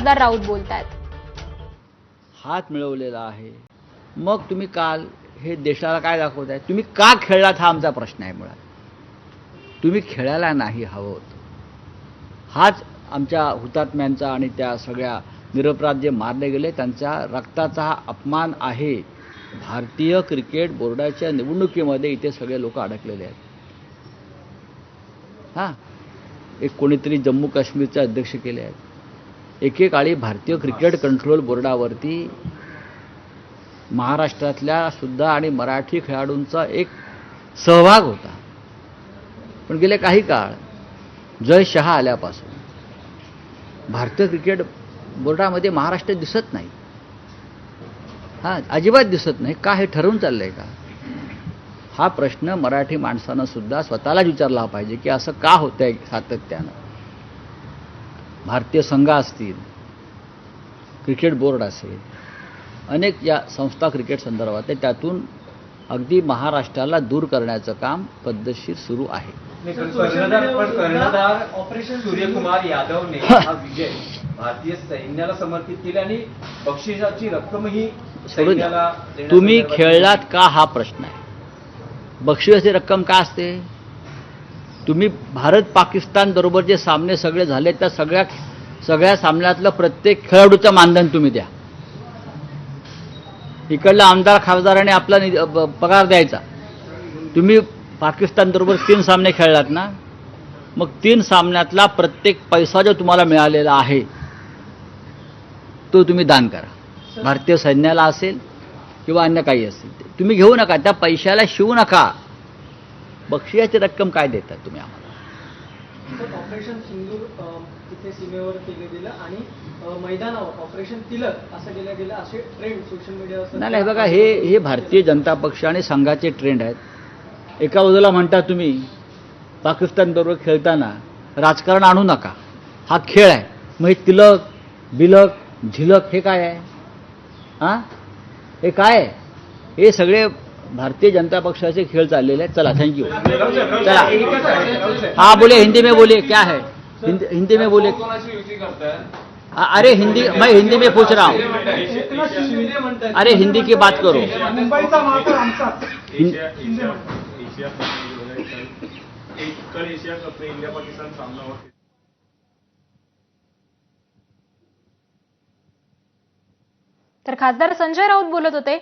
खासदार राऊत बोलतायत. हात मिळवलेला आहे. मग तुम्ही काल हे देशाला काय दाखवताय? तुम्ही का खेळलात हा आमचा प्रश्न आहे मुळात. तुम्ही खेळायला नाही हवं होतं. हाच आमच्या हुतात्म्यांचा आणि त्या सगळ्या निरपराध जे मारले गेले त्यांच्या रक्ताचा हा अपमान आहे. भारतीय क्रिकेट बोर्डाच्या निवडणुकीमध्ये इथे सगळे लोक अडकलेले आहेत. हां? एक कोणीतरी जम्मू काश्मीरचे अध्यक्ष केले आहेत. एकेकाळी भारतीय क्रिकेट कंट्रोल बोर्डावरती महाराष्ट्रातल्या सुद्धा आणि मराठी खेळाडूंचा एक सहभाग होता. पण गेले काही काळ जय शहा आल्यापासून भारतीय क्रिकेट बोर्डामध्ये महाराष्ट्र दिसत नाही. हां अजिबात दिसत नाही. का हे ठरवून चाललंय का? हा प्रश्न मराठी माणसानं सुद्धा स्वतःलाच विचारला पाहिजे की असं का होतंय सातत्यानं? भारतीय संघ असतील क्रिकेट बोर्ड असेल अनेक या संस्था क्रिकेट संदर्भात आहे त्यातून अगदी महाराष्ट्राला दूर करण्याचं काम पद्धतशीर सुरू आहे. ऑपरेशन सूर्यकुमार यादवने हा. विजय भारतीय सैन्याला समर्पित केला आणि बक्षिसाची रक्कमही तुम्ही खेळलात का हा प्रश्न आहे? बक्षिसाची रक्कम का असते? तुम्ही भारत पाकिस्तान बरोबर जे सामने सगळे झाले त्या सगळ्या सगळ्या सामन्यातलं प्रत्येक खेळाडूचं मानधन तुम्ही द्या. इकडला आमदार खासदाराने आपला पगार द्यायचा. तुम्ही पाकिस्तान बरोबर तीन सामने खेळलात ना मग तीन सामन्यातला प्रत्येक पैसा जो तुम्हाला मिळालेला आहे तो तुम्ही दान करा. भारतीय सैन्याला असेल किंवा अन्य काही असेल तुम्ही घेऊ नका त्या पैशाला शिवू नका. बक्षिसाची रक्कम काय देतात तुम्ही आम्हाला? ऑपरेशन सिंदूर तिथे सीमेवर केलं गेलं आणि मैदानावर ऑपरेशन तिलक असं केलं गेलं असे ट्रेंड सोशल मीडियावर नाही नाही बघा हे हे भारतीय जनता पक्ष आणि संघाचे ट्रेंड आहेत. एका बाजूला म्हणता तुम्ही पाकिस्तान बरोबर खेळताना राजकारण आणू नका. हा खेळ आहे. मग हे तिलक बिलक झिलक हे काय आहे? हां हे काय आहे? हे सगळे भारतीय जनता पक्षाचे खेळ चाललेले आहेत. चला थँक्यू चला. हाँ बोले हिंदी में बोलिए क्या है? हिंदी, हिंदी में बोलिए अ- अरे हिंदी मैं हिंदी में पूछ रहा हूँ. अरे हिंदी की बात करो. तर खासदार संजय राऊत बोलत होते